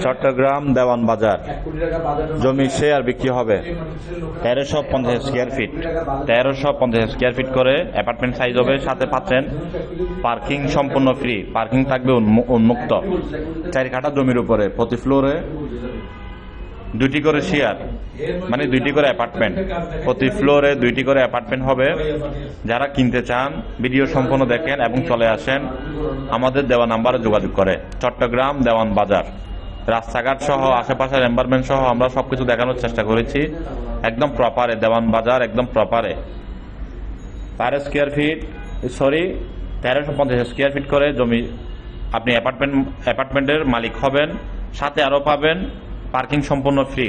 চট্টগ্রাম দেওয়ান বাজার। জমি শেয়ার বিক্রি হবে। তেরোশো পঞ্চাশ স্কোয়ার ফিট তেরোশো পঞ্চাশ স্কোয়ার ফিট করে অ্যাপার্টমেন্ট সাইজ হবে সাথে পাচ্ছেন পার্কিং সম্পূর্ণ ফ্রি পার্কিং থাকবে উন্মু- উন্মুক্ত। চারি কাঠা জমির উপরে প্রতি ফ্লোরে দুটি করে শেয়ার মানে দুইটি করে অ্যাপার্টমেন্ট প্রতি ফ্লোরে দুইটি করে অ্যাপার্টমেন্ট হবে। যারা কিনতে চান ভিডিও সম্পূর্ণ দেখেন এবং চলে আসেন আমাদের দেওয়া নাম্বারে যোগাযোগ করে। চট্টগ্রাম দেওয়ান বাজার। রাস্তাঘাট সহ, আশেপাশের এনভারমেন্ট সহ আমরা সবকিছু দেখানোর চেষ্টা করেছি। একদম প্রপারে দেওয়ান বাজার একদম প্রপারে পার স্কোয়ার ফিট সরি তেরোশো পঞ্চাশ স্কোয়ার ফিট করে জমি। আপনি অ্যাপার্টমেন্ট অ্যাপার্টমেন্টের মালিক হবেন, সাথে আরও পাবেন পার্কিং সম্পূর্ণ ফ্রি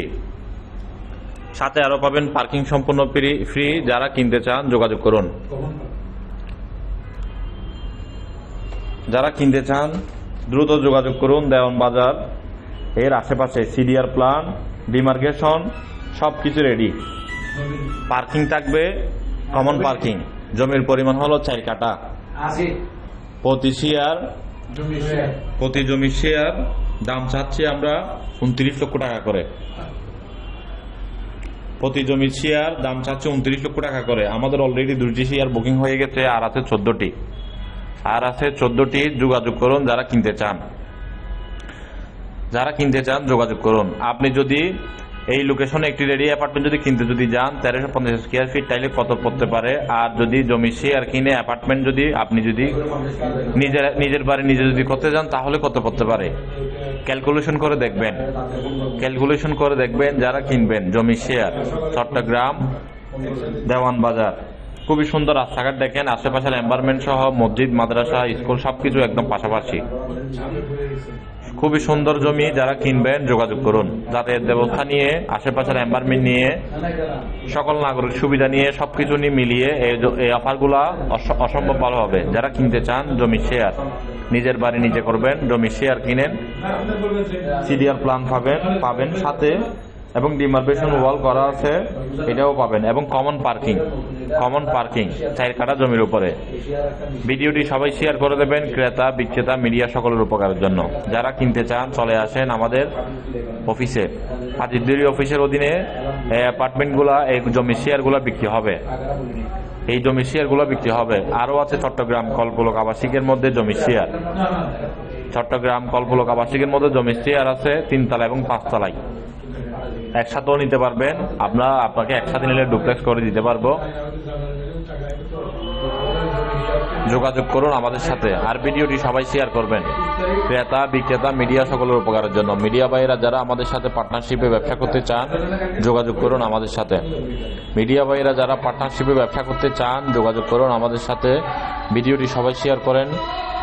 সাথে আরও পাবেন পার্কিং সম্পূর্ণ ফ্রি ফ্রি যারা কিনতে চান, যোগাযোগ করুন। যারা কিনতে চান, দ্রুত যোগাযোগ করুন দেওয়ান বাজার এর আশেপাশে সিডিআর প্ল্যান ডিমার্কেশন সব কিছু রেডি পার্কিং থাকবে কমন পার্কিং জমির পরিমাণ হলো চার কাটা প্রতি শেয়ার প্রতি জমি শেয়ার দাম চাচ্ছি আমরা উনত্রিশ লক্ষ টাকা করে। প্রতি জমি শেয়ার দাম চাচ্ছে উনত্রিশ লক্ষ টাকা করে। আমাদের অলরেডি দুইটি শেয়ার বুকিং হয়ে গেছে আর আছে চোদ্দটি। আর আছে চোদ্দটি যোগাযোগ করুন যারা কিনতে চান। যারা কিনতে চান, যোগাযোগ করুন। আপনি যদি এই লোকেশনে একটি রেডি অ্যাপার্টমেন্ট যদি কিনতে যদি যান, তেরোশো পঞ্চাশ স্কোয়ার ফিট তাইলে কত পড়তে পারে। আর যদি জমি শেয়ার কিনে অ্যাপার্টমেন্ট যদি আপনি যদি নিজের নিজের বাড়ি নিজে যদি করতে যান, তাহলে কত পড়তে পারে? ক্যালকুলেশন করে দেখবেন। ক্যালকুলেশন করে দেখবেন যারা কিনবেন জমি শেয়ার চট্টগ্রাম দেওয়ান বাজার খুবই সুন্দর রাস্তাঘাট দেখেন। আশেপাশের এনভায়রনমেন্ট সহ, মসজিদ, মাদ্রাসা, স্কুল সবকিছু একদম পাশাপাশি। খুবই সুন্দর জমি যারা কিনবেন, যোগাযোগ করুন। যাতায়াত ব্যবস্থা নিয়ে, আশেপাশের এনভায়রনমেন্ট নিয়ে, সকল নাগরিক সুবিধা নিয়ে, সবকিছু নিয়ে মিলিয়ে এই অফারগুলা অস- অসম্ভব ভালো হবে। যারা কিনতে চান, জমি শেয়ার নিজের বাড়ি নিজে করবেন, জমি শেয়ার কিনেন সিডিআর প্ল্যান পাবেন পাবেন। সাথে এবং ডিমার্কেশন ওয়াল করা আছে, এটাও পাবেন। এবং কমন পার্কিং কমন পার্কিং চার কাটা জমির উপরে। ভিডিওটি সবাই শেয়ার করে দেবেন, ক্রেতা, বিক্রেতা মিডিয়া সকলের উপকারের জন্য। যারা কিনতে চান, চলে আসেন আমাদের অফিসে হাজিরদেরি অফিসের অধীনে অ্যাপার্টমেন্টগুলা এই জমি শেয়ারগুলো বিক্রি হবে। এই জমি শেয়ারগুলো বিক্রি হবে। আরও আছে চট্টগ্রাম কল্পলোক আবাসিকের মধ্যে জমি শেয়ার চট্টগ্রাম কল্পলোক আবাসিকের মধ্যে জমি শেয়ার আছে তিনতলা এবং পাঁচতলায়। একসাথেও নিতে পারবেন। আমরা আপনাকে একসাথে নিলে ডুপ্লেক্স করে দিতে পারব। যোগাযোগ করুন আমাদের সাথে। আর ভিডিওটি সবাই শেয়ার করবেন। ক্রেতা, বিক্রেতা মিডিয়া সকলের উপকারের জন্য। মিডিয়া ভাইয়েরা যারা আমাদের সাথে পার্টনারশিপে ব্যবসা করতে চান, যোগাযোগ করুন আমাদের সাথে। মিডিয়া ভাইয়েরা যারা পার্টনারশিপে ব্যবসা করতে চান, যোগাযোগ করুন আমাদের সাথে। ভিডিওটি সবাই শেয়ার করেন,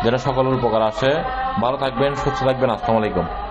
যেন সকলের উপকার আসে। ভালো থাকবেন, সুস্থ থাকবেন। আসসালামু আলাইকুম।